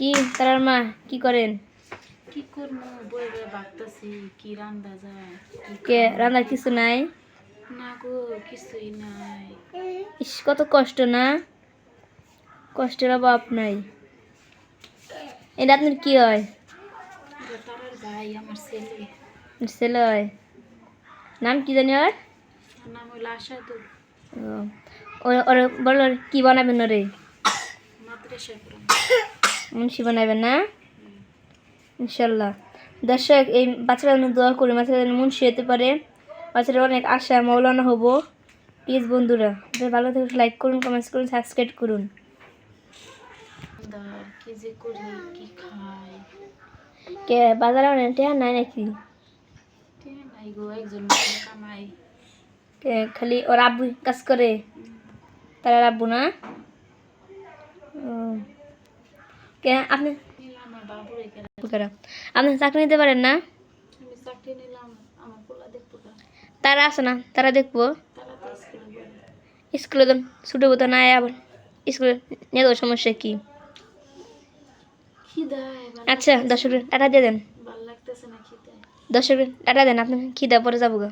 কি তার মা কি করেন? কি করব? বই বই ভাবতেছি কি রান্দা যায় কে খাব। রান্নার কিছু নাই? না গো কিছুই নাই। ইস কত কষ্ট না? কষ্টের অভাব নাই। এটা আপনার কি হয়? তারার ভাই আমার ছেলে। ছেলে হয়। নাম কি জানি ওর? নাম হইল আশাদু। ও, ওর- বলো কি বানাবেন ওরে? মাদ্রাসা মুন্সি বানাবেন না? ইনশাল্লাহ। দর্শক এই বাচ্চারা জন্য দোয়া করি বাচ্চারা যেন মুন্সি হতে পারে। বাচ্চারা অনেক আশা মৌলানা হব। প্লিজ বন্ধুরা আপনারা ভালো থেকে লাইক করুন কমেন্টস করুন সাবস্ক্রাইব করুন। কি যে করি কি খাই? কে বাজারে অনেক নাই নাকি? নাই গো একজন কামাই। কে খালি ওর আব্বু কাজ করে? তারা আব্বু না? ও। কে আপনি? আপনি চাকরি নিতে পারেন না? না তারা আছে না তারা দেখব। স্কুলে তো ছুটে তো নাই আবার। স্কুলে নিয়ে যাওয়ার সমস্যা কি? আচ্ছা দর্শক টাটা দিয়ে দেন। দর্শক টাটা দেন আপনার খিদা পরে যাব গা।